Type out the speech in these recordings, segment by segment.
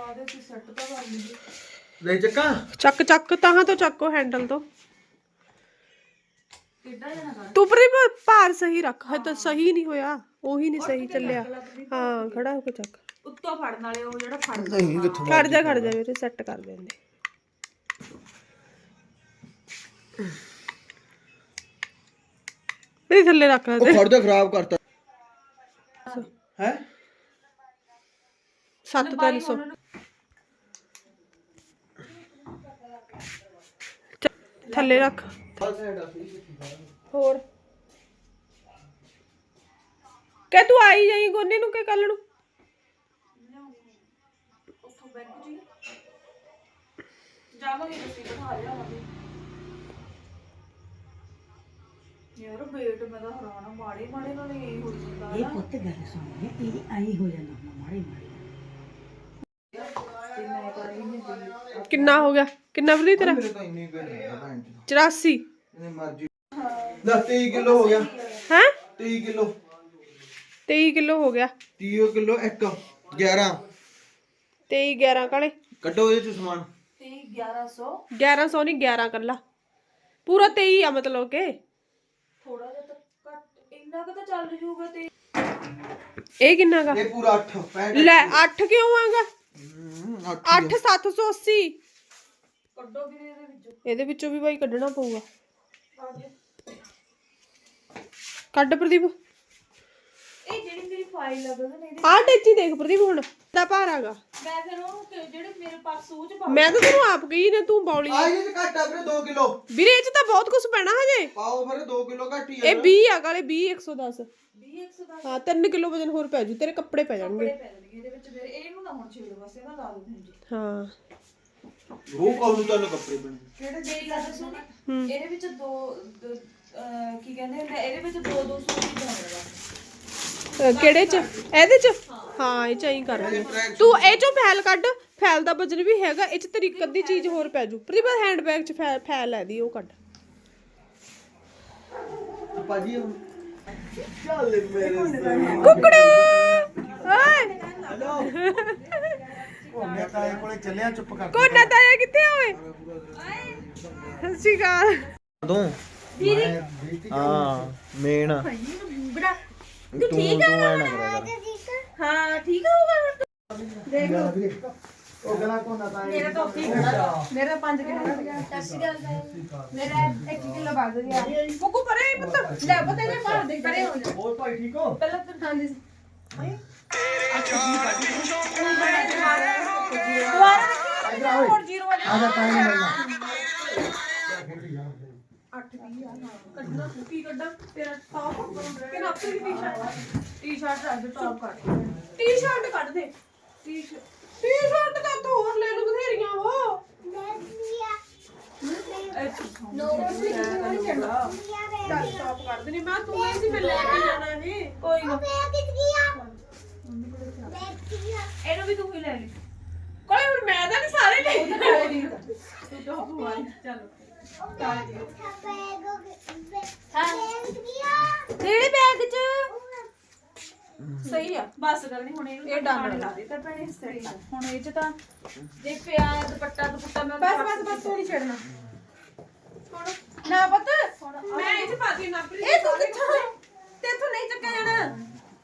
ਬਾਅਦ ਅਸੀਂ ਸੈੱਟ ਤਾਂ ਕਰ ਲਈਏ। ਲੈ ਚੱਕਾ। ਚੱਕ ਚੱਕ ਤਾਹਾਂ ਤੋਂ ਚੱਕੋ ਹੈਂਡਲ ਤੋਂ। ਕਿੱਡਾ ਜਣਾ ਕਰ? ਤੂੰ ਪਰੇ ਭਾਰ ਸਹੀ ਰੱਖ ਹੈ ਤਾਂ ਸਹੀ ਨਹੀਂ ਹੋਇਆ। ਉਹੀ ਨਹੀਂ ਸਹੀ ਚੱਲਿਆ। ਹਾਂ। ਖੜਾ ਹੋ ਕੇ ਚੱਕ। ਉੱਤੋਂ ਫੜਨ ਵਾਲੇ ਉਹ ਜਿਹੜਾ ਫੜ ਨਹੀਂ ਕਿੱਥੋਂ ਖੜ ਜਾ ਖੜ ਜਾ ਵੀਰੇ ਸੈੱਟ ਕਰ ਦਿੰਦੇ। ਇਹ ਥੱਲੇ ਰੱਖ ਲੈ ਉਹ ਤੇ ਫੜ ਜਾ ਖਰਾਬ ਕਰਤਾ। ਹੈ। 7300 ਥੱਲੇ ਰੱਖ। ਹੋਰ। ਕਿ ਤੂੰ ਆਈ ਜਾਈ ਗੋਨੇ ਨੂੰ ਕਿ ਕੱਲ ਨੂੰ? ਉੱਥੋਂ ਬੈਂਕ ਜੀ ਜਾਵਾਂਗੇ ਤੁਸੀਂ ਬਿਠਾ ਲਿਆਵਾਂਗੇ। ਯਾਰ ਵੇਟ ਮੈਂ ਤਾਂ ਹਰਾਣਾ ਮਾੜੇ ਮਾੜੇ ਨਾਲ ਹੀ ਹੋ ਜਾਂਦਾ ਇਹ ਪੁੱਤ ਗੱਲ ਸੁਣ ਇਹ ਆਈ ਹੋ ਜਾਂਦਾ ਮਾੜੇ ਮਾੜੇ ਤੇ ਮੈਂ ਕਰ ਰਹੀ ਹਾਂ ਕਿੰਨਾ ਹੋ ਗਿਆ? ਕਿੰਨਾ ਵਧੀ ਤੇਰਾ? ਮੇਰੇ ਤਾਂ ਇੰਨੀ ਗੱਲ ਹੈ ਭੈਣ ਚੋਦ। 84 ਇਹਨੇ ਮਰਜ਼ੀ। ਲੈ 23 ਕਿਲੋ ਹੋ ਗਿਆ। ਹੈ? 23 ਕਿਲੋ। 23 ਕਿਲੋ ਹੋ ਗਿਆ। 30 ਕਿਲੋ 1 11 23 11 ਕਾਲੇ ਕੱਢੋ ਇਹਦੇ ਚ ਸਮਾਨ। ਤੇ 1100 1100 ਨਹੀਂ 11 ਕੱਲਾ। ਪੂਰਾ 23 ਆ ਮਤਲਬ ਕਿ? ਥੋੜਾ ਜਿਹਾ ਤਾਂ ਘੱਟ ਇੰਨਾ ਕੁ ਤਾਂ ਚੱਲ ਜੂਗਾ ਤੇ ਇਹ ਕਿੰਨਾ ਗਾ? ਇਹ ਪੂਰਾ 8 65 ਲੈ 8 ਕਿਉਂ ਆਗਾ? 8 8 780 ਕੱਢੋ ਵੀਰੇ ਇਹਦੇ ਵਿੱਚੋਂ। ਇਹਦੇ ਵਿੱਚੋਂ ਵੀ ਬਾਈ ਕੱਢਣਾ ਪਊਗਾ। ਕੱਢ ਪ੍ਰਦੀਪ। ਇਹ ਜਿਹੜੀ ਮੇਰੀ ਫਾਈਲ ਆ ਬਗਨ ਇਹਦੇ ਆਹ ਟੇਚੀ ਦੇਖ ਪ੍ਰਦੀਪ ਹੁਣ ਦਾ ਭਾਰ ਆਗਾ ਮੈਂ ਫਿਰ ਉਹਨੂੰ ਕਿ- ਜਿਹੜੇ ਮੇਰੇ ਪਾਸ ਸੂਚ ਪਾ ਮੈਂ ਤਾਂ ਤੈਨੂੰ ਆਪ ਕਹੀ ਨੇ ਤੂੰ ਬੌਲੀ ਆ। ਇਹਦੇ ਚ ਘੱਟ ਆ ਵੀਰੇ 2 ਕਿਲੋ। ਵੀਰੇ ਇਹ ਚ ਤਾਂ ਬਹੁਤ ਕੁਝ ਪੈਣਾ ਹਜੇ। ਪਾਓ ਫਿਰ 2 ਕਿਲੋ ਘੱਟ ਹੀ ਆ ਇਹ 20 ਆ ਕਾਲੇ 20 110 20 110 ਹਾਂ 3 ਕਿਲੋ ਵਜਨ ਹੋਰ ਪੈ ਜੂ ਤੇਰੇ ਕੱਪੜੇ ਪੈ ਜਾਣਗੇ। ਪੈ ਜਾਣਗੇ ਇਹਦੇ ਵਿੱਚ ਮੇਰੇ ਇਹਨੂੰ ਨਾ ਹੁਣ ਛੇੜੋ ਬਸ ਇਹਦਾ ਲਾ ਦੋ ਜੀ। ਹਾਂ। ਉਹ ਕਹੂ ਤੁਹਾਨੂੰ ਕੱਪੜੇ ਬਣੇ ਕਿਹੜੇ ਦੇ ਲਾ ਦੱਸੋ ਨਾ ਇਹਦੇ ਵਿੱਚ ਦੋ ਦੋ, ਅਹ, ਕੀ ਕਹਿੰਦੇ ਹੁੰਦੇ ਆ, ਇਹਦੇ ਵਿੱਚ ਦੋ ਦੋ ਸੂਟ ਹੀ ਪਾਉਣੇ ਬਸ ਅਹ ਕਿਹੜੇ ਚ? ਇਹਦੇ ਚ? ਹਾਂ ਇਹ ਚ ਐਂ ਕਰ ਰਹੇ ਤੂੰ ਇਹ ਚੋਂ ਫੈਲ ਕੱਢ। ਫੈਲ ਦਾ ਵਜਨ ਵੀ ਹੈਗਾ ਇਹ ਚ ਤੇਰੀ ਇੱਕ ਅੱਧੀ ਚੀਜ਼ ਹੋਰ ਪੈ ਜੂ। ਪ੍ਰਦੀਪ ਹੈਂਡ ਬੈਗ ਚ ਫੈਲ ਹੈ ਦੀ ਉਹ ਕੱਢ। ਭਾਜੀ ਹੁਣ ਚੱਲ ਮੇਰੇ ਕੁਕੜੂ! ਓਏ! ਮੈਂ ਤਾਂ ਇਹ ਕੋਲੇ ਚੱਲਿਆ ਚੁੱਪ ਕਰ। ਕੋਨਾ ਤਾਇਆ ਕਿੱਥੇ ਹੋਵੇ ਸਤਿ ਸ਼੍ਰੀ ਅਕਾਲ। ਤੂੰ ਹਾਂ ਮੇਨ ਤੂੰ ਠੀਕ ਹੈ ਨਾ ਹਾਂ ਠੀਕ ਹੋਊਗਾ ਉਹ ਗਲਾ ਕੋਨਾ ਤਾਂ ਮੇਰਾ ਤਾਂ ਉੱਥੇ ਹੀ ਖੜਾ। ਮੇਰਾ 5 ਕਿਲੋ ਮੇਰਾ 1 ਕਿਲੋ ਵੱਧ ਗਿਆ। ਕੁਕੂ ਪਰੇ ਪੁੱਤ। ਲੈ ਪਤਾ ਇਹਦੇ ਘਰ ਦੇ ਪਰੇ ਹੋ ਜਾ। ਹੋਰ ਭਾਈ ਠੀਕ ਹੋ? ਪਹਿਲਾਂ ਤਾਂ ਖਾਂਦੀ ਸੀ ਹੋਰ ਜ਼ੀਰੋ ਵਾਲੇ। ਆ। ਜਾ ਪਾਣੀ ਮਿਲਣਾ ਕੱਢਣਾ ਕੀ ਕੱਢਾਂ? ਤੇਰਾ ਟੌਪ ਕਿ ਨਾ ਆਪਣੀ ਟੀ-ਸ਼ਰਟ ਟੀ-ਸ਼ਰਟ ਰੱਖ ਦੇ ਟੌਪ ਕੱਢ। ਟੀ-ਸ਼ਰਟ ਕੱਢ ਦੇ। ਟੀ-ਸ਼ਰਟ ਟੀ-ਸ਼ਰਟ ਤਾਂ ਤੂੰ ਹੋਰ ਲੈ ਲੂ ਬਥੇਰੀਆਂ ਉਹ। ਤੂੰ ਇਹਨੂੰ ਵੀ ਤੂੰ ਹੀ ਲੈ ਲਈ। ਕੋਈ ਹੁਣ ਮੈਂ ਤਾਂ ਨਹੀਂ ਸਾਰੇ ਲੈ ਤੂੰ ਟੌਪ ਮਾਰ ਚਲੋ। ਕਿਹੜੇ ਬੈਗ 'ਚ? ਸਹੀ ਆ। ਬਸ ਕਰ ਨਹੀਂ ਹੁਣ ਇਹਨੂੰ ਇਹ ਡਾਂਡ ਲਾ ਦੇ ਤਾਂ ਭੈਣੇ ਸਹੀ ਆ। ਹੁਣ ਇਹ ਚ ਤਾਂ ਜੇ ਪਿਆ ਦੁਪੱਟਾ ਦੁਪੱਟਾ ਮੈਂ ਬਸ ਬਸ ਬਸ ਤੂੰ ਨਹੀਂ ਛੱਡਣਾ ਨਾ ਪਤ। ਮੈਂ ਇਹ 'ਚ ਪਾਤੀ ਨਾ ਇਹ ਤੂੰ ਕਿੱਥੋਂ ਤੇਥੋਂ ਨਹੀਂ ਚੱਕਿਆ ਜਾਣਾ।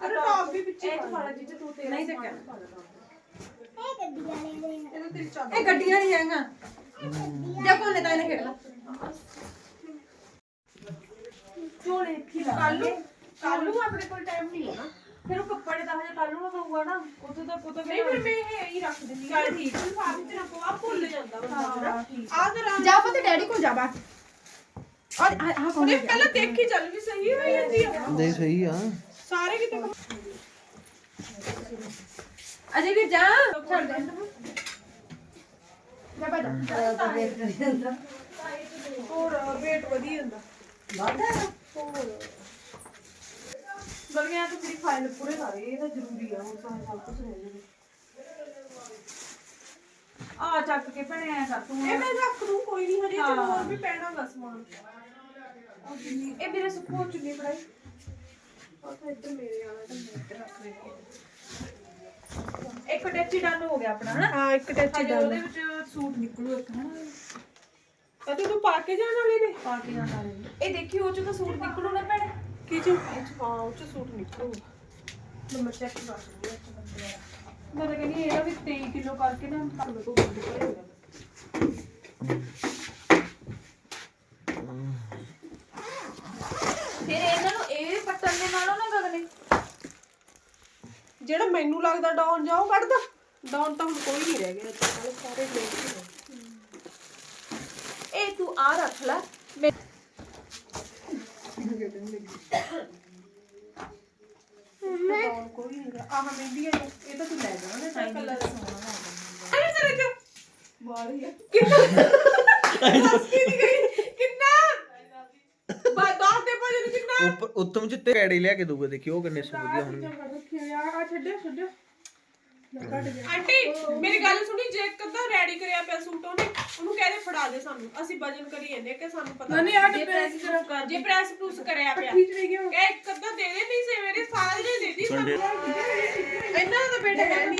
ਅਰੇ ਟੌਪ ਵੀ ਪਿੱਛੇ ਇਹ ਚ ਫਾੜਾ ਜੀ ਤੂੰ ਤੇਰਾ ਨਹੀਂ ਚੱਕਿਆ। ਇਹਨੂੰ ਤੇਰੀ ਚਾਬੀ ਇਹ ਗੱਡੀਆਂ ਨਹੀਂ ਹੈਗਾ ਜਾ ਕੋਨੇ ਤਾਂ ਇਹਨੇ ਖੇਡਣਾ। ਝੋਲੇ ਇੱਥੇ ਲਾ ਕੱਲ ਨੂੰ ਕੱਲ ਨੂੰ ਆਪਣੇ ਕੋਲ ਟਾਈਮ ਨਹੀਂ ਹੋਣਾ ਫਿਰ ਉਹ ਕੱਪੜੇ ਤਾਂ ਹਜੇ ਕੱਲ ਨੂੰ ਦਊਗਾ ਨਾ। ਉੱਥੇ ਤਾਂ ਪੁੱਤ ਨਹੀਂ ਫਿਰ ਮੈਂ ਇਹ ਹੀ ਰੱਖ ਦਿੰਦੀ ਚੱਲ ਠੀਕ। ਹੈ ਫਾਰਮ ਚ ਰੱਖੋ ਆ ਭੁੱਲ ਜਾਂਦਾ ਬੰਦਾ ਹਾਂ ਠੀਕ। ਆ ਜਰਾ ਜਾ ਪੁੱਤ ਡੈਡੀ ਕੋਲ ਜਾ ਬਾ ਔਰ ਆ ਆ ਕੌਣ ਉਹਨੇ ਪਹਿਲਾਂ ਦੇਖੀ ਚੱਲ ਵੀ ਸਹੀ ਹੋਈ ਜਾਂਦੀ ਆ ਨਹੀਂ ਸਹੀ ਆ। ਸਾਰੇ ਕਿਤੇ ਅਜੇ ਵੀ ਜਾ ਛੱਡ ਦੇ ਜਾ ਬਾ ਜਾ ਹੋਰ ਵੇਟ ਵਧੀ ਜਾਂਦਾ। ਬਲਕਿ ਆ ਤਾਂ ਤੇਰੀ ਫਾਈਲ ਪੂਰੇ ਕਰ ਇਹ ਤਾਂ ਜ਼ਰੂਰੀ ਆ ਹੁਣ ਸਾਰੇ ਸਭ ਕੁਝ ਰਹਿ ਜਾਵੇ। ਆ ਚੱਕ ਕੇ ਭਣੇ ਐ ਕਰ ਤੂੰ। ਇਹ ਮੈਂ ਰੱਖ ਦੂੰ ਕੋਈ ਨਹੀਂ ਹਜੇ ਚ ਹੋਰ ਵੀ ਪੈਣਾ ਗਾ ਸਮਾਨ। ਇਹ ਮੇਰੇ ਸੁੱਕੋ ਚੁੰਨੀ ਫੜਾਈ। ਉਹ ਤਾਂ ਇੱਧਰ ਮੇਰੇ ਆਲਾ ਤਾਂ ਮੈਂ ਇੱਧਰ ਰੱਖ ਰਹੀ ਇੱਕ ਟੈਚੀ ਡਨ ਹੋ ਗਿਆ ਆਪਣਾ ਹਨਾ? ਹਾਂ ਇੱਕ ਟੱਚ ਹਜੇ ਡਨ। ਉਹਦੇ ਵਿੱਚ ਸੂਟ ਨਿਕਲੂ ਇੱਕ ਹਨਾ? ਅਤੇ ਤੂੰ ਪਾ ਕੇ ਜਾਣ ਵਾਲੇ ਨੇ? ਪਾ ਕੇ ਜਾਣ ਵਾਲੇ ਨੇ। ਇਹ ਦੇਖੀ ਉਹ ਚ ਤਾਂ ਸੂਟ ਨਿਕਲੂ ਨਾ ਭੈਣੇ। ਕੀ ਚ? ਹਾਂ ਉਹ ਚ ਸੂਟ ਨਿਕਲੂਗਾ। ਨੰਬਰ ਚੈੱਕ ਕਰ ਲਈ ਇੱਕ ਬੰਦੇ ਦਾ ਮੈਂ ਤਾਂ ਕਹਿੰਦੀ ਇਹਦਾ ਵੀ 23 ਕਿਲੋ ਕਰਕੇ ਨਾ ਤੁਹਾਨੂੰ ਕੋ ਬੰਦ ਕਰੇਗਾ ਫਿਰ ਇਹਨਾਂ ਨੂੰ ਇਹ ਪੱਟਣ ਦੇ ਨਾਲੋਂ ਨਾ ਗਗਨੇ ਜਿਹੜਾ ਮੈਨੂੰ ਲੱਗਦਾ ਡਾਊਨ ਜਾਓ ਕੱਢਦਾ। ਡਾਊਨ ਤਾਂ ਹੁਣ ਕੋਈ ਨਹੀਂ ਰਹਿ ਗਿਆ। ਕੱਲ੍ਹ ਸਾਰੇ ਲੋਕ ਹੀ ਨੇ। ਇਹ ਤੂੰ ਆ ਰੱਖ ਲੈ। ਮੈਂ ਡਾਊਨ ਕੋਈ ਨਹੀਂ ਆਹ ਮਹਿੰਦੀ ਹੈ ਇਹ ਤਾਂ ਤੂੰ ਲੈ ਜਾਣਾ ਨਾ ਤਾਂ ਕਲਰ ਸੋਹਣਾ ਅਰੇ ਤੇਰੇ ਚ ਬਾਲ ਹੀ ਹੈ ਕਿੰਨਾ ਬਾ ਦੱਸ ਦੇ ਭਾਜੀ ਨੂੰ ਕਿੰਨਾ ਉੱਪਰ ਉੱਤਮ ਚ ਤੇ ਕੈੜੀ ਲਿਆ ਕੇ ਦੂਗਾ ਦੇਖੀ ਉਹ ਕਿੰਨੇ ਸੂ ਵਧੀਆ ਹੋਣਗੇ। ਚੰਗਾ ਰੱਖਿਆ ਯਾਰ ਆ ਛੱਡਿਓ ਛੱਡਿਓ ਮੈਂ ਕੱਟ ਗਿਆ। ਆਂਟੀ ਮੇਰੀ ਗੱਲ ਸੁਣੀ ਜੇ ਇੱਕ ਅੱਧਾ ਰੈਡੀ ਕਰਿਆ ਪਿਆ ਸੂਟ ਉਹਨੇ ਉਹਨੂੰ ਕਹਦੇ ਫੜਾ ਦੇ ਸਾਨੂੰ। ਅਸੀਂ ਵਜਨ ਕਰੀ ਜਾਂਦੇ ਕਿ ਸਾਨੂੰ ਪਤਾ ਨਹੀਂ ਆ ਡਿਪਰੈਸ ਕਰ ਜੇ ਪ੍ਰੈਸ ਪ੍ਰੂਸ ਕਰਿਆ ਪਿਆ। ਖੀਚ ਰਹੀ ਗਿਆ। ਕਹੇ ਇੱਕ ਅੱਧਾ ਦੇ ਦੇ ਨਹੀਂ ਸੇ ਮੇਰੇ ਸਾਰੇ ਦੇ ਦੇ ਦੀ ਸਾਨੂੰ। ਇਹਨਾਂ ਦਾ ਤਾਂ ਬੇਟਾ ਹੈ ਨਹੀਂ।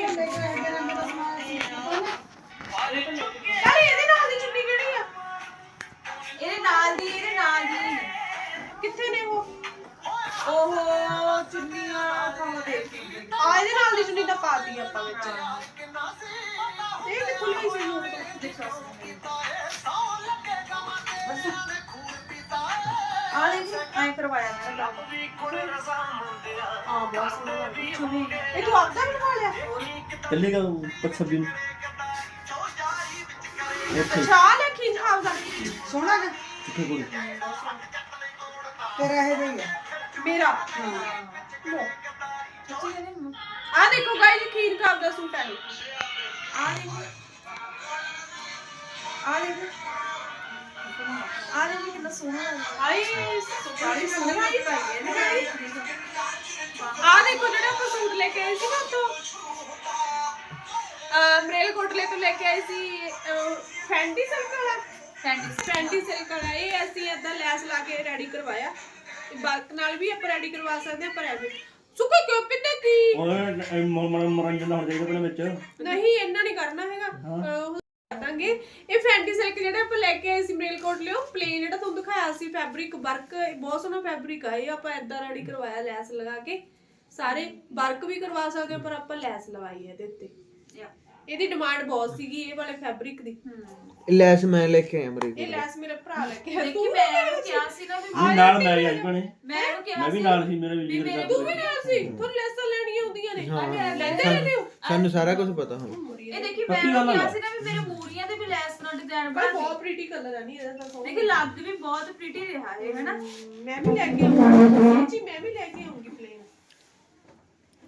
ਚੱਲੇਗਾ ਪਛੱਬੀ ਨੂੰ ਅੱਛਾ ਆ ਲੈ ਖੀਂਚ ਆਪਦਾ ਸੋਹਣਾ ਜਿਹਾ ਕਿੱਥੇ ਕੋਲ? ਤੇਰਾ ਇਹ ਦੇ ਗਿਆ ਮੇਰਾ। ਲਓ। ਆ ਦੇਖੋ ਗਾਇਸ ਖੀਰ ਖਾਬ ਦਾ ਸੂਟ ਹੈ ਆ ਲੈ ਆ ਲੈ ਆ ਲੈ ਕਿੰਨਾ ਸੋਹਣਾ ਲੱਗਦਾ ਆਈ ਬੜੀ ਸੋਹਣੀ ਪਾਈ ਹੈ ਆ ਦੇਖੋ ਜਿਹੜਾ ਆਪਾਂ ਸੂਟ ਲੈ ਕੇ ਆਏ ਸੀ ਨਾ ਤੋਂ ਮਰੇਲ ਕੋਟਲੇ ਤੋਂ ਲੈ ਕੇ ਆਏ ਸੀ ਫੈਂਟੀ ਸਿਲਕ ਵਾਲਾ। ਫੈਂਟੀ ਫੈਂਟੀ ਸਿਲਕ ਵਾਲਾ। ਇਹ ਅਸੀਂ ਏਦਾਂ ਲੈਸ ਲਾ ਕੇ ਰੈਡੀ ਕਰਵਾਇਆ। ਬਲਕ ਨਾਲ ਵੀ ਆਪਾਂ ਰੈਡੀ ਕਰਵਾ ਸਕਦੇ ਹਾਂ ਪਰ ਐਵੇਂ ਸੁੱਕਾ ਕਿਉਂ ਪਿੱਤੇ ਕੀ? ਓਏ ਮਨੋਰੰਜਨ ਦਾ ਹੋਣਾ ਚਾਹੀਦਾ ਪਹਿਲਾਂ ਵਿੱਚ। ਨਹੀਂ ਇੰਨਾ ਨਹੀਂ ਕਰਨਾ ਹੈਗਾ। ਕਰਾਂਗੇ ਇਹ ਫੈਂਟੀ ਸਿਲਕ ਜਿਹੜਾ ਆਪਾਂ ਲੈ ਕੇ ਆਏ ਸੀ ਮਰੇਲ ਕੋਟ ਲਿਓ ਪਲੇਨ ਜਿਹੜਾ ਤੁਹਾਨੂੰ ਦਿਖਾਇਆ ਸੀ ਫੈਬਰਿਕ ਵਰਕ ਬਹੁਤ ਸੋਹਣਾ ਫੈਬਰਿਕ ਆ। ਇਹ ਆਪਾਂ ਏਦਾਂ ਰੈਡੀ ਕਰਵਾਇਆ ਲੈਸ ਲਗਾ ਕੇ। ਸਾਰੇ ਵਰਕ ਵੀ ਕਰਵਾ ਸਕਦੇ ਹਾਂ ਪਰ ਆਪਾਂ ਲੈਸ ਲਵਾਈ ਹੈ ਇਹਦੇ ਉੱਤੇ। ਇਹਦੀ ਡਿਮਾਂਡ ਬਹੁਤ ਸੀਗੀ ਇਹ ਵਾਲੇ ਫੈਬਰਿਕ ਦੀ। ਲੈਸ ਮੈਂ ਲੈ ਕੇ ਆਇਆ ਮਰੇ ਇਹ ਲੈਸ ਮੇਰੇ ਭਰਾ ਲੈ ਕੇ ਆਇਆ। ਦੇਖੀ ਮੈਂ ਇਹਨੂੰ ਕਿਹਾ ਸੀ ਨਾ ਵੀ ਨਾਲ ਮੈਂ ਅੱਜ ਬਣੇ ਮੈਂ ਇਹਨੂੰ ਕਿਹਾ ਮੈਂ ਵੀ ਸੀ ਨਾਲ ਸੀ ਮੇਰਾ ਵੀ ਵੀ ਮੇਰੇ ਤੂੰ ਵੀ ਨਾਲ ਸੀ ਤੁਹਾਨੂੰ ਲੈਸਾਂ ਲੈਣੀਆਂ ਹੁੰਦੀਆਂ ਨੇ। ਲੈਂਦੇ ਰਹਿੰਦੇ ਹੋ? ਸਾਨੂੰ ਸਾਰਾ ਕੁਝ ਪਤਾ ਹੁਣ। ਇਹ ਦੇਖੀ ਮੈਂ ਇਹਨੂੰ ਕਿਹਾ ਸੀ ਨਾ ਵੀ ਮੇਰੇ ਮੂਰੀਆਂ ਤੇ ਵੀ ਲੈਸ ਨਾਲ ਡਿਜ਼ਾਈਨ ਪਰ ਬਣਾ ਬਹੁਤ ਪ੍ਰੀਟੀ ਕਲਰ ਆ ਨਹੀਂ ਇਹਦਾ ਤਾਂ ਸੋਹਣਾ ਦੇਖੀ ਲੱਗ ਵੀ ਬਹੁਤ ਪ੍ਰੀਟੀ ਰਿਹਾ ਇਹ ਹੈਨਾ? ਮੈਂ ਵੀ ਲੈ ਕੇ ਆਉਂਗੀ ਜੀ ਮੈਂ ਵੀ ਲੈ ਕੇ ਆਉਂਗੀ ਪਲੇਨ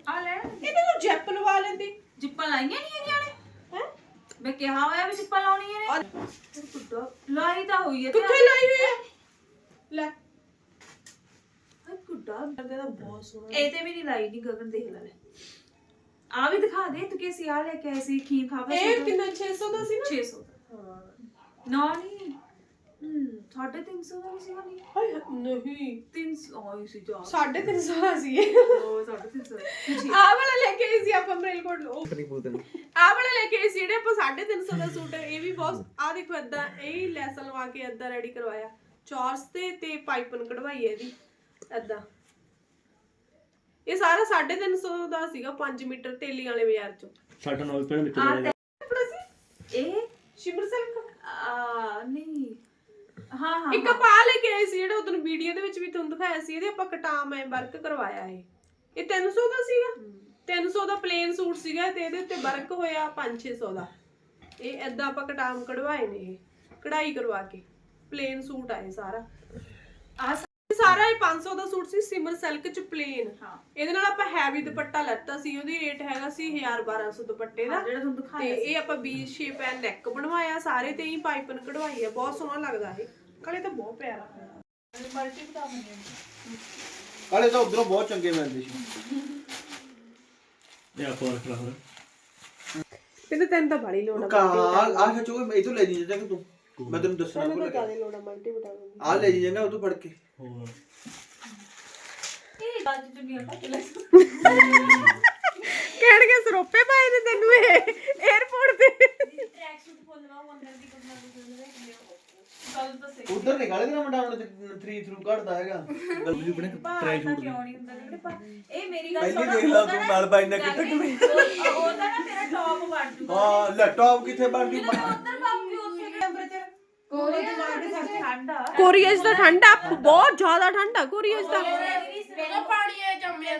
ਆ ਲੈ। ਇਹਦੇ ਨੂੰ ਜੈਪ ਲਵਾ ਲੈਂਦੀ। ਜਿੱਪਾਂ ਲਾਈਆਂ ਨਹੀਂ ਹੈਗੀਆਂ ਨੇ? ਹੈ? ਮੈਂ ਕਿਹਾ ਹੋਇਆ ਵੀ ਜਿੱਪਾਂ ਲਾਉਣੀਆਂ ਨੇ। ਲਾਈ ਤਾਂ ਹੋਈ ਹੈ ਕਿੱਥੇ ਲਾਈ ਹੋਈ ਹੈ ਲੈ। ਹਾਏ ਇਹਦਾ ਤਾਂ ਬਹੁਤ ਸੋਹਣਾ। ਇਹ ਤੇ ਵੀ ਨਹੀਂ ਲਾਈ ਨਹੀਂ ਗਗਨ ਦੇਖ ਲੈ। ਆ ਵੀ ਦਿਖਾ ਦੇ ਤੂੰ ਕਿਸੀ ਆ ਲੈ ਕੇ ਆਈ ਸੀ ਖੀਰ ਖਾਵਾ ਇਹ ਕਿੰਨਾ 600 ਦਾ ਸੀ ਨਾ? 600 ਹਾਂ ਨਾ ਨਹੀਂ 350 ਦਾ ਵੀ ਸੀ ਨਹੀਂ? ਹਾਏ ਨਹੀਂ। 300 ਆਈ ਸੀ ਜਾ 350 ਦਾ ਸੀ। ਇਹ ਉਹ 350 ਆਹ ਵਾਲਾ ਲੈ ਕੇ ਆਈ ਸੀ ਆਪਾਂ ਮਰੇਲ ਕੋਟ ਉਹ ਆਪਣੀ ਬੋਤਲ ਆਹ ਵਾਲਾ ਲੈ ਕੇ ਆਈ ਸੀ ਜਿਹੜੇ ਆਪਾਂ 350 ਦਾ ਸੂਟ ਇਹ ਵੀ ਬਹੁਤ ਆਹ ਦੇਖੋ ਏਦਾਂ ਇਹ ਲੈਸ ਲਵਾ ਕੇ ਏਦਾਂ ਰੈਡੀ ਕਰਵਾਇਆ। ਚੌਰਸ ਤੇ ਤੇ ਪਾਈਪਨ ਕਢਵਾਈ ਹੈ ਇਹਦੀ ਏਦਾਂ। ਇਹ ਸਾਰਾ 350 ਦਾ ਸੀਗਾ 5 ਮੀਟਰ ਤੇਲੀ ਵਾਲੇ ਬਾਜ਼ਾਰ ਚੋਂ। ਸਾਡਾ ਨਾਲ ਪਹਿਲਾਂ ਵਿੱਚ ਆ ਜਾਏਗਾ ਕੱਪੜਾ ਸੀ? ਇਹ? Shimmer silk. ਆ ਨਹੀਂ। ਹਾਂ ਹਾਂ ਇੱਕ ਆਪਾਂ ਆਹ ਲੈ ਕੇ ਆਏ ਸੀ ਜਿਹੜਾ ਉਦੋਂ ਵੀਡੀਓ ਦੇ ਵਿੱਚ ਵੀ ਤੁਹਾਨੂੰ ਦਿਖਾਇਆ ਸੀ ਇਹਦੇ ਆਪਾਂ ਕਟਾਮ ਐ ਵਰਕ ਕਰਵਾਇਆ ਇਹ। ਇਹ 300 ਦਾ ਸੀਗਾ। 300 ਦਾ ਪਲੇਨ ਸੂਟ ਸੀਗਾ ਤੇ ਇਹਦੇ ਉੱਤੇ ਵਰਕ ਹੋਇਆ 5-600 ਦਾ। ਇਹ ਐਦਾਂ ਆਪਾਂ ਕਟਾਮ ਕਢਵਾਏ ਨੇ ਇਹ ਕਢਾਈ ਕਰਵਾ ਕੇ ਪਲੇਨ ਸੂਟ ਆਏ ਸਾਰਾ। ਆ ਸਾਰਾ ਇਹ 500 ਦਾ ਸੂਟ ਸੀ ਸਿਮਰ ਸਿਲਕ ਚ ਪਲੇਨ ਹਾਂ। ਇਹਦੇ ਨਾਲ ਆਪਾਂ ਹੈਵੀ ਦੁਪੱਟਾ ਲੈਤਾ ਸੀ ਉਹਦੀ ਰੇਟ ਹੈਗਾ ਸੀ 1000 1200 ਦੁਪੱਟੇ ਦਾ। ਜਿਹੜਾ ਤੁਹਾਨੂੰ ਤੇ ਇਹ ਆਪਾਂ ਬੀ ਸ਼ੇਪ ਐ ਨੈਕ ਬਣਵਾਇਆ ਸਾਰੇ ਤੇ ਹੀ ਪਾਈਪਨ ਕਢਵਾਈ ਆ ਬਹੁਤ ਸੋਹਣਾ ਲੱਗਦਾ ਇਹ। ਕਲੇ ਤਾਂ ਬਹੁਤ ਪਿਆਰਾ ਮਲਟੀ ਵਿਟਾਮਿਨ ਕਾਲੇ ਤਾਂ ਉਧਰੋਂ ਬਹੁਤ ਚੰਗੇ ਮਿਲਦੇ ਸੀ। ਇਹ ਆਪਾਂ ਰੱਖ ਲਾ ਹੋਰ ਤੇ ਤੈਨੂੰ ਤਾਂ ਬੜੀ ਲੋੜ ਆ ਕਾਲ ਆ ਸੱਚੋ ਇਹ ਤੋਂ ਲੈ ਜੀ ਜਾਂਦਾ ਕਿ ਤੂੰ। ਮੈਂ ਤੈਨੂੰ ਦੱਸਣਾ ਭੁੱਲ ਤਾਂ ਗਿਆ। ਜ਼ਿਆਦਾ ਲੋੜ ਆ ਮਲਟੀ ਵਿਟਾਮਿਨ ਆ ਲੈ ਜੀ ਉਹ ਤੋਂ ਫੜ ਕੇ। ਹੋਰ। ਇਹ ਚ ਦੁਨੀਆ ਪਾ ਕੇ ਲੈ ਕਹਿਣਗੇ ਸਰੋਪੇ ਪਾਏ ਨੇ ਤੈਨੂੰ ਇਹ 에어ਪੋਰਟ ਤੇ ਟਰੈਕ ਸੂਟ ਫੁੱਲ ਲਵਾਓ ਅੰਦਰ ਦੀ ਕੁਝ ਨਾ ਕੁਝ ਸਹੀ ਉਧਰ ਨਿਕਾਲੇ ਤੇਰਾ ਮੁੰਡਾ ਹੁਣ 3 ਥਰੂ ਕੱਢਦਾ ਹੈਗਾ। ਗਲੂ ਬਣੇ ਟਰਾਈ ਸੂਟ ਕਿਉਂ ਨਹੀਂ ਹੁੰਦਾ ਜਿਹੜੇ ਪਾ- ਇਹ ਮੇਰੀ ਗੱਲ ਪਹਿਲੀ ਸੁਣ ਦੇਖ ਲਾ ਉਹਦਾ ਤੂੰ ਨਾ- ਨਾਲ ਬਾਈ ਨਾਲ ਕਿੱਥੇ ਉਹ- ਉਹਦਾ ਨਾ ਤੇਰਾ ਟੌਪ ਬਣ ਜੂਗਾ। ਹਾਂ ਲੈਪਟਾਪ ਕਿੱਥੇ ਬਣ ਜੂ? ਜਦੋਂ ਮੈਂ ਉੱਧਰ ਪਾਉਂਗੀ ਉੱਥੇ ਟੈਂਪਰੇਚਰ ਕੋਰੇ ਦੀ ਮਾਰ ਦੇ ਸੱਚ ਠੰਡ ਆ। ਕੋਰੀਆ 'ਚ ਤਾਂ ਠੰਡ ਆ ਬਹੁਤ ਜ਼ਿਆਦਾ ਠੰਡ ਆ ਕੋਰੀਆ 'ਚ ਮੇਰਾ ਪਾਣੀ ਹੈ ਜੰਮਿਆ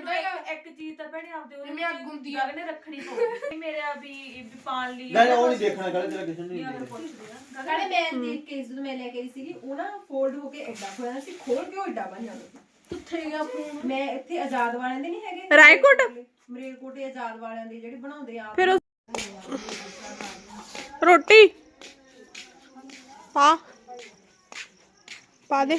ਇੱਕ ਚੀਜ਼ ਤਾਂ ਭੈਣੇ ਆਪਦੇ ਉਹਦੇ ਮੈਂ ਗੁੰਦੀ ਆ। ਨੇ ਰੱਖਣੀ ਪਊਗੀ ਮੇਰਾ ਵੀ ਵੀ ਪਾਣ ਲਈ ਨਹੀਂ ਉਹ ਨਹੀਂ ਦੇਖਣਾ ਗਲੇ ਤੇਰਾ ਕਿਸੇ ਨੇ ਨਹੀਂ ਦੇਖਣਾ। ਕਾਲੇ ਮੈਂ ਦੇਖ ਕੇ ਜਦੋਂ ਮੈਂ ਲੈ ਕੇ ਆਈ ਸੀਗੀ ਉਹ ਨਾ ਫੋਲਡ ਹੋ ਕੇ ਐਡਾ ਹੋਇਆ ਸੀ ਖੋਲ ਕੇ ਉਹ ਐਡਾ ਬਣ ਜਾਂਦਾ ਸੀ। ਕਿੱਥੇ ਗਿਆ ਫੋਨ ਮੈਂ ਇੱਥੇ ਆਜ਼ਾਦ ਵਾਲਿਆਂ ਦੇ ਨਹੀਂ ਹੈਗੇ? ਰਾਏਕੋਟ? ਮਰੇਲਕੋਟੇ ਆਜ਼ਾਦ ਵਾਲਿਆਂ ਦੇ ਜਿਹੜੇ ਬਣਾਉਂਦੇ ਆ। ਫਿਰ ਉਹ ਰੋਟੀ। ਪਾ। ਪਾ ਦੇ।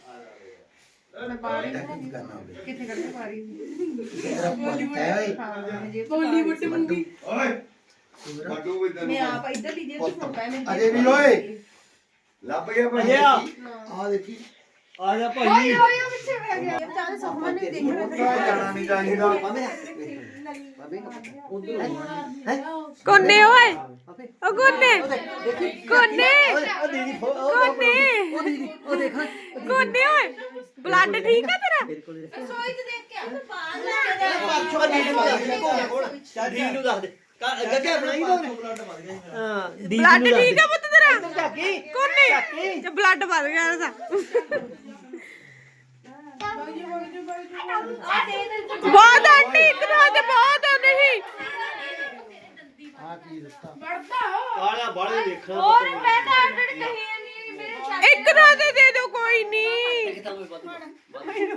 ਮੈਂ ਬਾਹਰ ਕਿੱਥੇ ਕਰਦੇ ਪਾਰੀ ਬੋਲੀ ਬੁੱਟ ਮੁੰਡੀ ਓਏ। ਕੱਢੂ ਵੀ ਮੈਂ ਆਪ ਇੱਧਰ ਚ ਫੋਨ ਪਾਇਆ ਮੈਂ ਅਜੇ ਵੀ ਓਏ। ਲੱਭ ਗਿਆ ਭਾਈ। ਅਜੇ ਆ ਆ ਦੇਖੀ। ਆ ਜਾ ਭਾਈ। ਚਾਹ ਸੁਖਮਨ ਨੇ ਦੇਖਿਆ ਜਾਣਾ ਨਹੀਂ ਚਾਹੀਦਾ। ਕੋਨੇ ਓਏ। ਓ ਕੋਨੇ। ਕੋਨੇ। ਕੋਨੇ। ਕੋਨੇ ਓਏ। ਬਲੱਡ ਠੀਕ ਆ ਤੇਰਾ? ਚੱਲ ਡੀ ਨੂੰ ਦੱਸ ਦੇ ਗੱਜਾ ਬਣਾਈ ਦੋ ਹਾਂ ਡੀ ਬਲੱਡ ਠੀਕ ਆ ਪੁੱਤ ਤੇਰਾ? ਕੋਨੇ। ਤੇ ਬਲੱਡ ਵੱਧ ਗਿਆ ਇਹਦਾ। ਬਹੁਤ ਆਂਟੀ ਇਤਨਾ ਤੇ ਬਹੁਤ ਆ ਨਹੀਂ। ਆ ਕੀ ਦਿੱਤਾ ਕਾਲਾ ਬਾਲੇ ਦੇਖਣਾ ਹੋਰ ਮੈਂ ਤਾਂ ਆਲਰੇਡੀ ਕਹੀ ਨਹੀਂ ਮੇਰੇ ਇੱਕ ਨਾ ਤੇ ਦੇ ਦਿਓ ਕੋਈ ਨਹੀਂ ਚਾਚਾ ਤਾਂ ਓਏ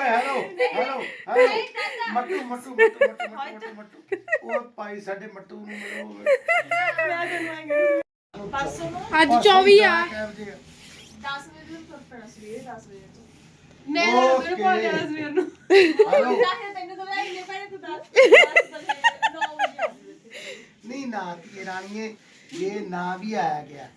hello hello hello Mattu Mattu Mattu Mattu Mattu Mattu ਉਹ ਭਾਈ ਸਾਡੇ ਮੱਟੂ ਨੂੰ ਮਿਲੋ। ਅੱਜ 24 ਆ। ਕਹਿ ਵਜੇ 10 ਵਜੇ ਨੂੰ ਤੁਰ ਪੈਣਾ ਸਵੇਰੇ 10 ਵਜੇ ਤੋਂ। ਮੈਂ ਮੇਰੇ ਕੋਲ ਜਾਣਾ ਸਵੇਰ ਨੂੰ। ਹੈਲੋ ਚਾਹੇ ਤੈਨੂੰ ਤਾਂ ਲੈ ਇੰਨੇ ਪੈਣੇ ਤੂੰ 10 10 ਵਜੇ 9 ਵਜੇ ਆ ਜਾਵੇ ਨਹੀਂ ਨਾ ਕੀ ਰਾਣੀਏ ਇਹ ਨਾ ਵੀ ਆਇਆ ਗਿਆ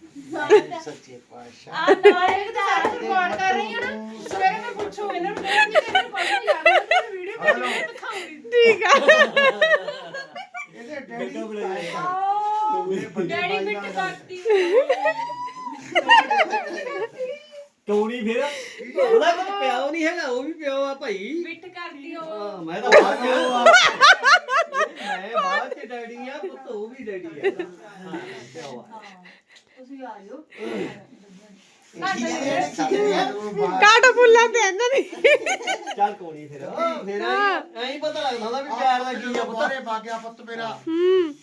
ਸੱਚੇ ਪਾਤਸ਼ਾਹ ਆ ਨਾਲ ਇੱਕ ਤਾਂ ਰਿਕਾਰਡ ਕਰ ਰਹੀ ਹਾਂ ਨਾ ਸਵੇਰੇ ਮੈਂ ਪੁੱਛੋ ਇਹਨਾਂ ਨੂੰ ਮੈਨੂੰ ਪਤਾ ਯਾਰ ਮੈਂ ਵੀਡੀਓ ਹੈਲੋ ਦਿਖਾਉਂਗੀ ਠੀਕ ਆ ਇਹਦੇ ਡੈਡੀ ਡੈਡੀ ਮਿੱਟ ਕਰਤੀ ਟੋਣੀ ਫਿਰ ਉਹਦਾ ਕੋਈ ਪਿਓ ਨਹੀਂ ਹੈਗਾ ਉਹ ਵੀ ਪਿਓ ਆ ਭਾਈ ਮਿੱਟ ਕਰਤੀ ਉਹ ਹਾਂ, ਮੈਂ ਤਾਂ ਬਾਅਦ ਚ ਮੈਂ ਬਾਅਦ ਚ ਡੈਡੀ ਆ ਪੁੱਤ ਉਹ ਵੀ ਡੈਡੀ ਆ। ਹਾਂ ਤੁਸੀਂ ਆ ਜਾਓ ਕਾਟੋ ਫੁੱਲਾਂ ਤੇ ਇਹਨਾਂ ਦੀ। ਚੱਲ ਕੋਣੀ ਫਿਰ ਹਾਂ, ਫਿਰ ਐਂ ਪਤਾ ਲੱਗਦਾ ਹੁੰਦਾ ਵੀ ਪਿਆਰ ਦਾ ਕੀ ਆ ਪੁੱਤ। ਬਾਗਿਆ ਪੁੱਤ ਮੇਰਾ। ਹੂੰ।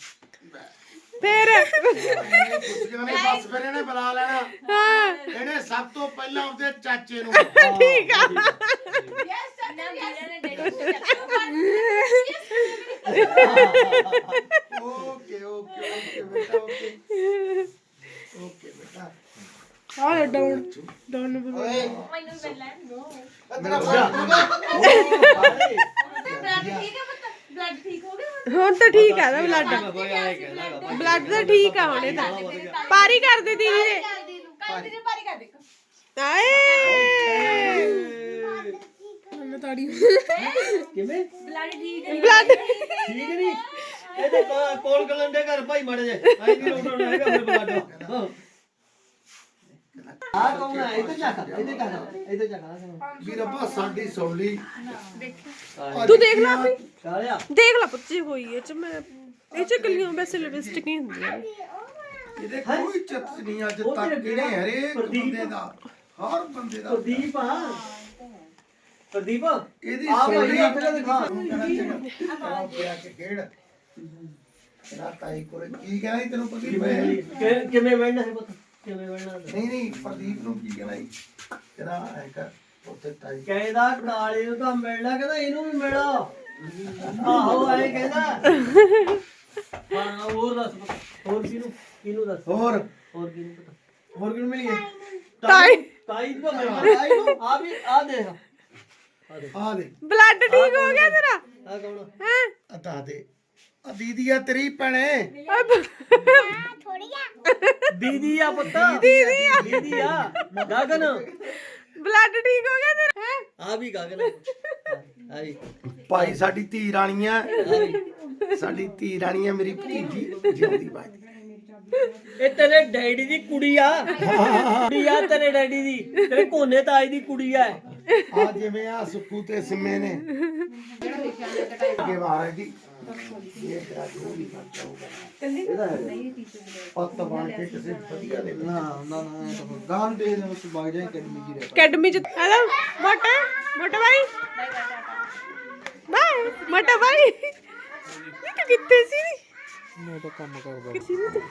ਫਿਰ। ਜਿਹਨੇ ਬਸ ਫਿਰ ਇਹਨੇ ਬੁਲਾ ਲੈਣਾ। ਹਾਂ। ਇਹਨੇ ਸਭ ਤੋਂ ਪਹਿਲਾਂ ਉਹਦੇ ਚਾਚੇ ਨੂੰ ਠੀਕ ਆ ਨਾ ਵੀਰੇ ਨੇ ਡੈਡੀ ਨੂੰ ਓਕੇ ਓਕੇ ਓਕੇ ਬੇਟਾ ਓਕੇ ਓਕੇ ਬੇਟਾ ਆ ਡਾਊਨ ਡਾਊਨ ਓਏ ਮੈਨੂੰ ਮਿਲਣਾ ਨੋ ਤੇਰਾ ਫੋਨ ਬਲੱਡ ਠੀਕ ਹੈ ਪੁੱਤ ਬਲੱਡ ਠੀਕ ਹੋ ਗਿਆ ਹੁਣ ਤਾਂ ਠੀਕ ਆ ਨਾ ਬਲੱਡ ਬਲੱਡ ਤਾਂ ਠੀਕ ਆ ਹੁਣ ਇਹਦਾ ਪਾਰੀ ਕਰ ਦੇ ਦੀਦੀ ਨੇ ਜਲਦੀ ਨੂੰ ਕੱਲ ਦੀ ਪਾਰੀ ਕਰ ਦੇ ਆਏ ਕਿਵੇਂ? ਬਲੱਡ ਠੀਕ ਹੈ ਬਲੱਡ ਠੀਕ ਨਹੀਂ? ਇਹਦੇ ਕੋਲ- ਕੋਲ ਕਲੰਡੇ ਘਰ ਭਾਈ ਮੜ ਜੇ ਐਂ ਨਹੀਂ ਰੋਟਣਾ ਹੈਗਾ ਮੇਰੇ ਬਲਾਡੋ ਆ? ਕੌਣ ਹੈ ਇੱਥੇ ਚੱਕ ਇੱਥੇ ਚੱਕ ਇੱਥੇ ਚੱਕ ਵੀ ਰੱਬਾ ਸਾਡੀ ਸੁਣ ਲਈ। ਤੂੰ ਦੇਖ ਲੈ ਆਪੀ। ਕਾਲਿਆ ਦੇਖ ਲੈ ਬੱਚੀ ਹੋਈ ਇਹ ਚ ਮੈਂ ਇਹ ਚ ਕੱਲੀਆਂ ਵੈਸੇ ਲਿਪਸਟਿਕ ਹੀ ਹੁੰਦੀਆਂ ਨੇ। ਇਹਦੇ ਕੋਈ ਚਿੱਤ ਨਹੀਂ ਅੱਜ ਉਹ ਤੱਕ ਤੇਰੇ ਇਹਨੇ ਹਰੇਕ ਪ੍ਰਦੀਪ। ਬੰਦੇ ਦਾ ਹਰ ਬੰਦੇ ਦਾ ਪ੍ਰਦੀਪ ਆ। ਪ੍ਰਦੀਪ ਇਹਦੀ ਆ। ਭਾਈ ਲਈ ਆ। ਪਹਿਲਾਂ ਦਿਖਾ ਪਿਆ ਕੇ ਖੇਡ। ਤੇਰਾ ਤਾਈ ਕੋਲ ਕੀ ਕਹਿਣਾ ਸੀ ਤੈਨੂੰ ਪ੍ਰਦੀਪ? ਨੇ? ਕਿ- ਕਿਵੇਂ ਵੜਨਾ ਹੈ ਪੁੱਤ? ਕਿਵੇਂ ਵੜਨਾ ਨਹੀਂ ਨਹੀਂ ਪ੍ਰਦੀਪ ਨੂੰ ਕੀ ਕਹਿਣਾ ਸੀ? ਤੇਰਾ ਐ ਕਰ ਉੱਥੇ ਤਾਈ ਕਹਿੰਦਾ ਕਾਲੇ ਨੂੰ ਤਾਂ ਮਿਲਣਾ ਕਹਿੰਦਾ ਇਹਨੂੰ ਵੀ ਮਿਲੋ। ਆਹੋ ਆਏ ਕਹਿੰਦਾ। ਹਾਂ ਹੋਰ ਦੱਸ ਹੋਰ ਕਿਹਨੂੰ ਕਿਹਨੂੰ ਦੱਸ? ਹੋਰ। ਹੋਰ ਕਿਹਨੂੰ ਪਤਾ? ਹੋਰ ਕਿਹਨੂੰ ਮਿਲੀ ਤਾਈ ਤਾਈ ਨੂੰ ਤਾਂ ਮਿਲਣਾ ਤਾਈ ਨੂੰ ਆ ਵੀ ਆ ਦੇਖ। ਆ ਆ ਦੇ ਬਲੱਡ ਠੀਕ ਹੋ ਗਿਆ ਤੇਰਾ? ਆ ਕੌਣ ਹੈ? ਅਤਾ ਦੇ। ਆ ਦੀਦੀ ਆ ਤੇਰੀ ਭੈਣੇ। ਦੀਦੀ ਆ ਪੁੱਤ। ਦੀਦੀ ਆ। ਦੀਦੀ ਆ। ਗਗਨ। ਬਲੱਡ ਠੀਕ ਹੋ ਗਿਆ ਤੇਰਾ? ਹੈ? ਆ ਵੀ ਗਗਨ ਆ। ਵੀ। ਭਾਈ ਸਾਡੀ ਧੀ ਰਾਣੀਆਂ ਆ। ਸਾਡੀ ਧੀ ਰਾਣੀਆਂ ਮੇਰੀ ਭਤੀਜੀ। ਜਿਉਂਦੀ ਬਾਜੀ ਇਹ ਤੇਰੇ ਡੈਡੀ ਦੀ ਕੁੜੀ ਆ। ਕੁੜੀ ਆ ਤੇਰੇ ਡੈਡੀ ਦੀ। ਤੇਰੇ ਕੋਨੇ ਤਾਈ ਦੀ ਕੁੜੀ ਆ। ਆ ਜਿਵੇਂ ਆ ਸੁੱਕੂ ਤੇ ਸਿੰਮੇ ਨੇ। ਅੱਗੇ ਵਾਰ ਦੀ ਇਹ ਤੇਰਾ ਜੋ ਵੀ ਖਰਚਾ ਹੋਊਗਾ ਪੱਤ ਬਣ ਕੇ ਕਿਸੇ ਵਧੀਆ ਦੇ ਨਾ ਨਾ ਨਾ ਗਾਨ ਦੇ ਦੇ ਉਸ ਬਾਗ ਜਾਏ ਅਕੈਡਮੀ ਜੀ ਰਹਿ ਅਕੈਡਮੀ ਚ ਹੈਲੋ ਮੋਟਾ ਮੋਟਾ ਭਾਈ ਬਾਏ ਮੋਟਾ ਭਾਈ ਇਹ ਤੂੰ ਕਿੱਥੇ ਸੀ? ਮੈਂ ਤਾਂ ਕੰਮ ਕਰਦਾ। ਕਿੱਥੇ ਸੀ ਤੂੰ?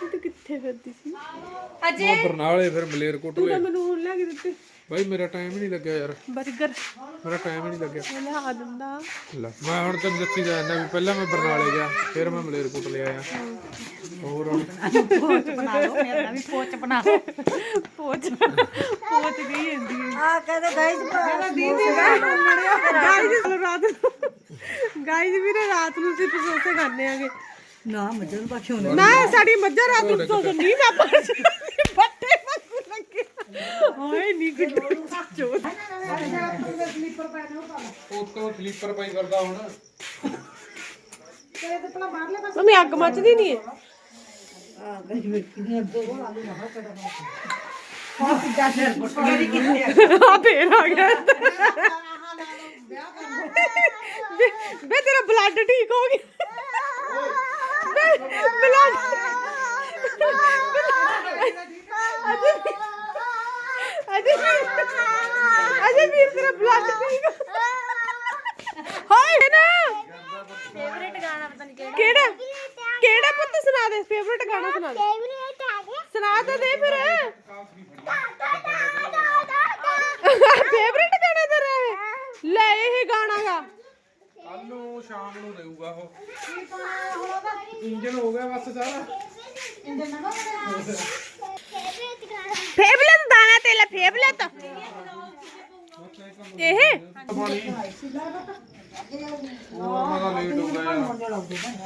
ਤੂੰ ਕਿੱਥੇ ਫਿਰਦੀ ਸੀ? ਮੈਂ ਬਰਨਾਲੇ ਫਿਰ ਮਲੇਰਕੋਟ ਤੂੰ ਹੋਏ। ਤਾਂ ਮੈਨੂੰ ਹੁਣ ਲੈ ਕੇ ਦਿੱਤੇ। ਬਾਈ ਮੇਰਾ ਟਾਈਮ ਹੀ ਨਹੀਂ ਲੱਗਿਆ ਯਾਰ। 버ਗਰ ਮੇਰਾ ਟਾਈਮ ਹੀ ਨਹੀਂ ਲੱਗਿਆ। ਮੈਂ ਆ ਦਿੰਦਾ। ਲੈ ਮੈਂ ਹੁਣ ਤੈਨੂੰ ਦੱਸੀ ਜਾਂਦਾ ਵੀ ਪਹਿਲਾਂ ਮੈਂ ਬਰਨਾਲੇ ਗਿਆ ਫਿਰ ਮੈਂ ਮਲੇਰਕੋਟ ਲੈ ਆਇਆ। ਹੋਰ ਹੁਣ? ਪੋਚ ਪੋਚ ਗਈ ਹੁੰਦੀ ਹੈ ਆ ਕਹਿੰਦੇ ਗਾਈਸ ਮੇਰਾ ਦੀਦੀ ਗਾਈਸ ਚਲੋ ਰਾਤ ਨੂੰ। ਗਾਈਸ ਵੀਰੇ ਰਾਤ ਨੂੰ ਅਸੀਂ ਪਸੋਸੇ ਖਾਣੇ ਆਗੇ। ਨਾ ਮੱਝਾਂ ਨੂੰ ਪਾਖਿਓ ਨਾ ਸਾਡੀ ਮੱਝਾਂ ਰਾਤ ਨੂੰ ਪਸੋਸੇ ਨਹੀਂ ਮੈਂ ਪਰ ਬੱਟੇ ਵਾਂਗੂ ਲੱਗੇ ਓਏ ਨੀ ਗੁੱਡੂ। ਚੋਦ ਉਤੋਂ ਸਲੀਪਰ ਪਾਈ ਕਰਦਾ ਹੁਣ। ਮੰਮੀ ਅੱਗ ਮੱਚਦੀ ਨਹੀਂ ਹੈ ਆ ਫੇਰ ਆ ਗਿਆ। ਬੇ ਤੇਰਾ ਬਲੱਡ ਠੀਕ ਹੋ ਗਿਆ। ਅਜੇ ਵੀਰ ਤੇਰਾ ਬਲੱਡ ਠੀਕ ਹਾਏ ਨਾ ਫੇਵਰੇਟ ਗਾਣਾ ਪਤਾ ਨਹੀਂ ਕਿਹੜਾ ਕਿਹੜਾ ਪੁੱਤ ਸੁਣਾ ਦੇ। ਫੇਵਰਟ ਗਾਣਾ ਸੁਣਾ ਦੇ ਸੁਣਾ ਤਾਂ ਦੇ ਫਿਰ। ਫੇਵਰਟ ਗਾਣਾ ਤੇਰਾ ਲੈ ਇਹ ਕੱਲ ਨੂੰ ਸ਼ਾਮ ਨੂੰ ਦੇਊਗਾ ਉਹ। ਇੰਜਨ ਹੋ ਗਿਆ ਬਸ ਸਾਰਾ। ਫੇਵਰਟ ਦਾਣਾ ਤੇ ਲੈ ਫੇਵਰਟ ਇਹ ਉਹ ਮੈਂ ਤਾਂ ਲੇਟ ਹੋ ਗਿਆ ਯਾਰ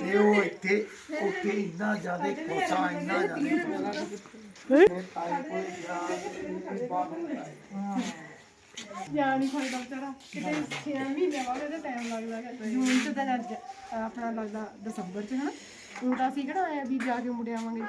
ਤੇ ਉਹ ਇੱਥੇ ਉੱਥੇ ਇੰਨਾ ਜ਼ਿਆਦਾ ਕੋਸਾ ਇੰਨਾ ਜ਼ਿਆਦਾ ਜਾਣੀ ਫਾਇਦਾ ਵਿਚਾਰਾ। ਕਿਤੇ 6 ਮਹੀਨੇ ਬਾਅਦ ਇਹਦਾ ਟਾਈਮ ਲੱਗਦਾ ਹੈ ਜੂਨ ਚ ਤਾਂ ਅੱਜ ਆਪਣਾ ਲੱਗਦਾ ਦਸੰਬਰ ਚ ਹਨਾ? ਹੁਣ ਤਾਂ ਅਸੀਂ ਕਿਹੜਾ ਆਇਆ ਵੀ ਜਾ ਕੇ ਮੁੜ ਆਵਾਂਗੇ।